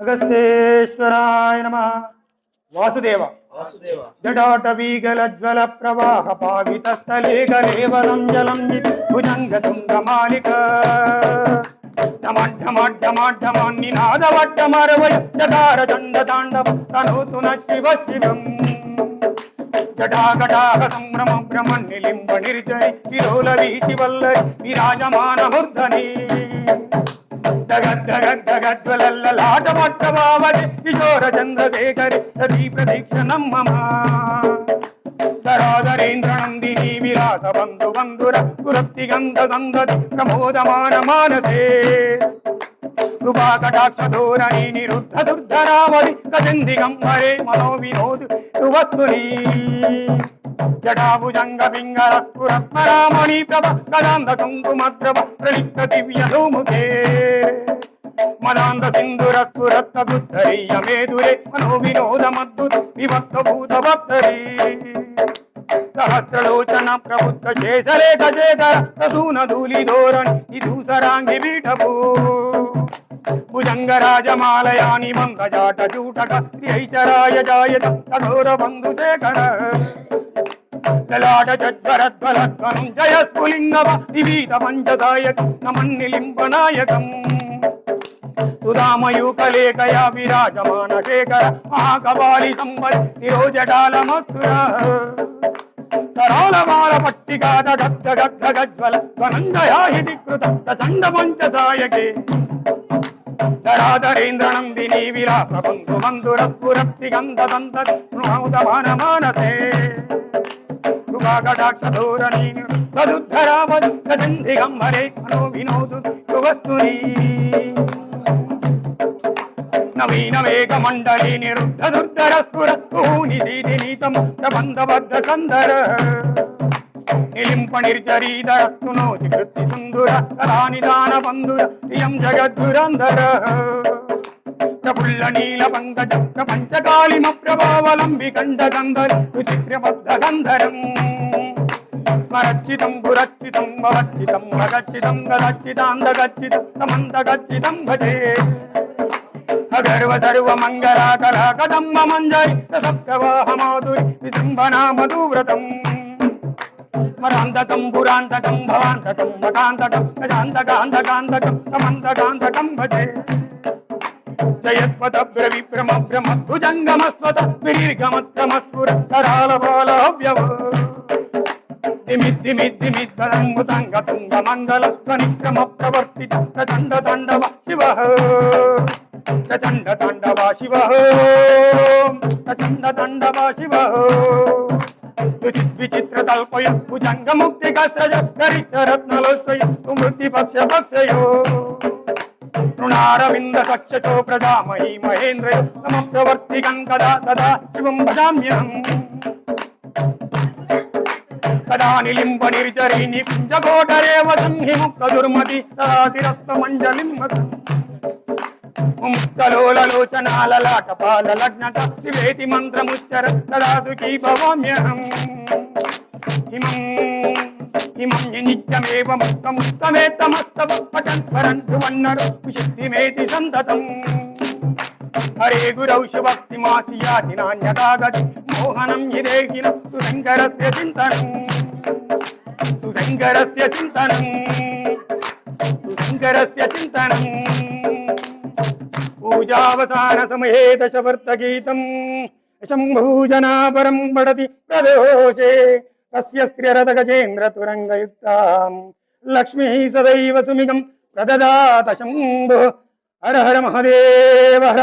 అగస్తేశ్వరాయ నమ. వాసుదేవ. జటాటవీగలజ్వల ప్రవాహ పావిత స్థలే గలేవలం జలం భుజంగ తుంగమాలిక డమడ్డమడ్డమడ్డమన్నినాదవడ్డమరవయ జటార చండ తాండవ తనూతున శివ శివం. జటాగటాహ సంభ్రమ భ్రమన్నిలింబ నిర్జరి విలోల వీచి విరాజమాన మూర్ధని జగద్దగద్దగజ్వలల్లలాటమట్టవావతి కిశోర చంద్రశేఖరి సతీ ప్రదీక్షణం మమ ధరాధరేంద్రనందిని విలాస బంధు బంధుర పురక్తి గంధ సంగతి ప్రమోదమాన మానసే కృపాకటాక్ష ధోరణి నిరుద్ధ దుర్ధరావళి గజంది గంభరే మనో వినోదు వస్తుని జటాభుజంగ పింగరస్ఫురత్మరామణి ప్రభ గదాంధ కుంకుమద్రవ ప్రలిప్త దివ్య ధూముఖే మదాంధ సింధురస్ఫురత్త బుద్ధరీయ మేధురే మనో వినోద మద్భుత విభక్త భూత భక్తరీ సహస్రలోచన ప్రబుద్ధ శేషరేఖ శేఖర ప్రసూన ధూలి ధోరణి ఇదూసరాంగి పీఠభూ భుజంగరాజమాలయాని మంగజాట జూటక శ్రీచరాయ జాయత కఠోర బంధు శేఖర లలాట జయ స్ఫులింగవ వివిధ పంచదాయక నమన్నిలింబనాయకం సుధామయూకలేకయా విరాజమాన శేఖర మహాకపాలి సంవత్ నిరోజటాల మధుర తరాలమాల పట్టికాద గద్ద గద్ద గజ్వల ధ్వనంజయాహితి కృత ప్రచండ పంచసాయకే ధరాధరేంద్రనందిని విలాస బంధు బంధుర గంధ దంత మానసే కృపాకటాక్ష ధోరణి తదుద్ధరావదు మనో వినోదు వస్తుని నవీన నిరుద్ధ దుర్ధర స్ఫుర నిధి ప్రబంధబద్ధ కందర. నిలింప నిర్జరీధరస్తునోతి కృతి సుందుర కళానిదాన బంధుర ఇయం జగద్దురంధర పుల్ల నీల పంకజ ప్రపంచకాళిమ ప్రభావలంబి కండ గంధర్ రుచిప్రబద్ధ గంధరం. స్మరచ్చితం పురచ్చితం భవచ్చితం భగచ్చితం గదచ్చితాందగచ్చితం తమందగచ్చితం భజే. అగర్వ సర్వ మంగళ కదంబ మంజరి సప్తవాహ మాధురి విశంభనా మధువ్రతం స్మరాంతకం పురాంతకం భవాంతకం మకాంతకం గజాంతకాంతకాంతకం తమంతకాంతకం భజే. జయత్వత బ్రవిభ్రమ భ్రమ భుజంగమస్వత విరీర్గమత్రమస్ఫుర కరాల బాలవ్యవ దిమిద్దిమిద్దిమిద్దరంగుతంగ తుంగ మంగళ ధ్వనిక్రమ ప్రవర్తిత ప్రచండ తండవ శివ ప్రచండ తాండవ శివ ప్రచండ తాండవ శివ విచిత్ర తల్పయ భుజంగ ముక్తి కస్రజ గరిష్ట రత్నలోస్తయ మృత్తి పక్ష పక్షయో రుణారవింద సక్షచో ప్రజామహీ మహేంద్ర తమ ప్రవర్తికం కదా సదా శివం భజామ్యహం కదా నిలింబ నిర్జరి నికుంజకోటరేవ సంహిముక్త దుర్మతి సదాతిరస్త మంజలిం ముక్తలోలలోచనాలలాటపాల లగ్నక శివేతి మంత్రముచ్చర సదాసుకీ భవామ్యహం. హిమం హిమం నిత్యమేవ ముక్తముక్తమేత్తమస్తవ పఠన్ పరన్ ధ్రువన్నరు సంతతం. హరే గురౌ శుభక్తి మాసి యాతి నాణ్యతాగతి మోహనం హిదేహిన సుశంకరస్య చింతనం. సుశంకరస్య చింతనం. సుశంకరస్య చింతనం. పూజావసాన సమయే దశవర్త దశవర్తగీతం శంభూజనాపరం పడతి ప్రదోషే. తస్య స్త్రియరథగజేంద్ర తురంగయుక్తాం లక్ష్మీ సదైవ సుమిగం ప్రదదాత శంభు హర హర మహదేవ హర